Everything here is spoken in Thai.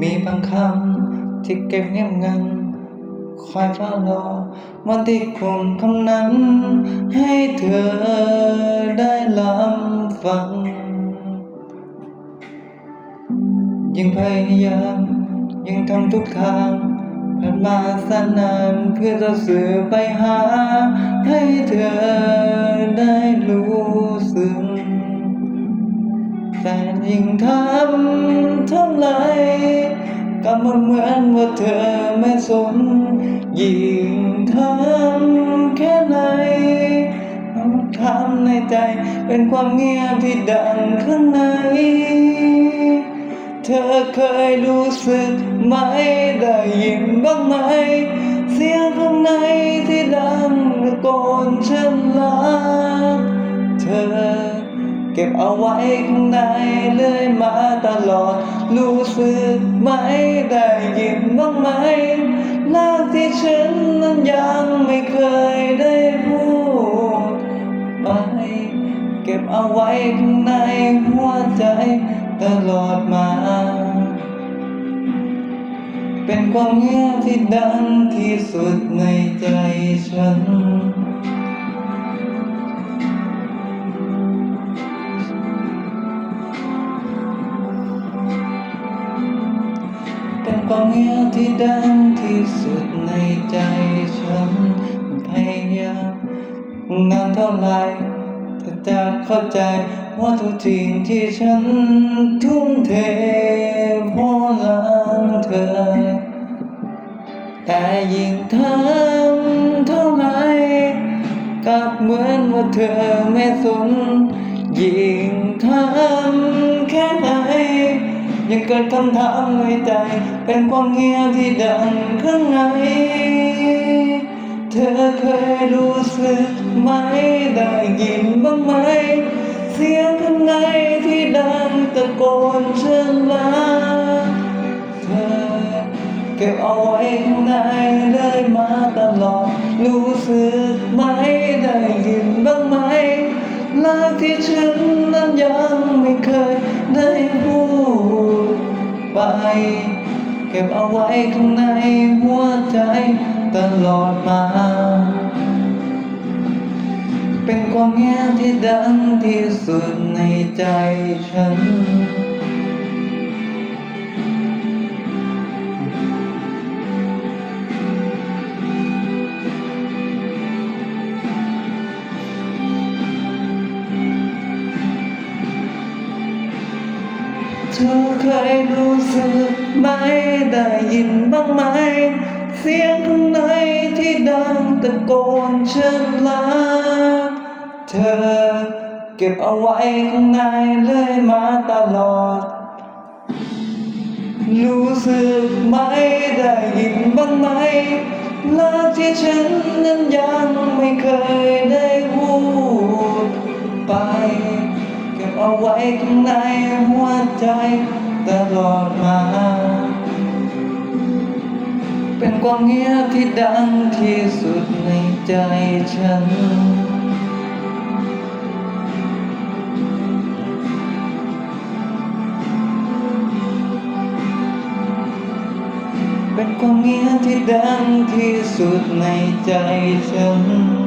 มีบางคำที่เก็บเงียบงันคอยเฝ้ารอวันที่คงคำนั้น ให้เธอได้ลำฟัง ยิ่งพยายามยิ่งทำทุกทางผ่านมาสนานเพื่อจะสื่อไปหา ให้เธอได้รู้ ยิ่งทำเท่าไรก็มันเหมือนว่าเธอไม่สน ยิ่งทำแค่ไหนมันทำในใจเป็นความเงียบที่ดังข้างใน เธอเคยรู้สึกไหมได้ยินบ้างไหม เสียงข้างในที่ดังตะโกนฉันรักเธอ เก็บเอาไว้ข้างในเลยมาตลอด รู้สึกไหมได้ยินบ้างไหมรักที่ฉันนั้นยังไม่เคยได้พูดไปเก็บเอาไว้ข้างในหัวใจตลอดมา เป็นความเงียบที่ดังที่สุดในใจฉัน ความเหงียบที่ดังที่สุดในใจฉันพยายามนานเท่าไหรแต่จะเข้าใจว่าทุกสิ่งที่ฉันทุ่มเทเพราะรักเธอ แต่ยิ่งทำเท่าไหรกลับเหมือนว่าเธอไม่สนยิ่งทำ ยังเกิดคำถามในใจ เป็นความเงียบที่ดังข้างในเธอเคยรู้สึกไหมได้ยินบ้างไหม เสียงข้างในที่ดังตะโกนฉันรักเธอเก็บเอาไว้ข้างในเลยมาตลอด รู้สึกไหมได้ยินบ้างไหมรักที่ฉันนั้นยังไม่เคย ไป เก็บเอาไว้ข้างในหัวใจตลอดมา เป็นความเงียบที่ดังที่สุดในใจฉันเธอเคยรู้ ไหมได้ยินบ้างไหม เสียงข้างในที่ดังตะโกนฉันรักเธอ เก็บเอาไว้ข้างในเลยมาตลอด รู้สึกไหมได้ยินบ้างไหมรักที่ฉันนั้นยังไม่เคยได้พูดไป เก็บเอาไว้ข้างในหัวใจตลอดมา เป็นความเงียบที่ดังที่สุดในใจฉัน เป็นความเงียบที่ดังที่สุดในใจฉัน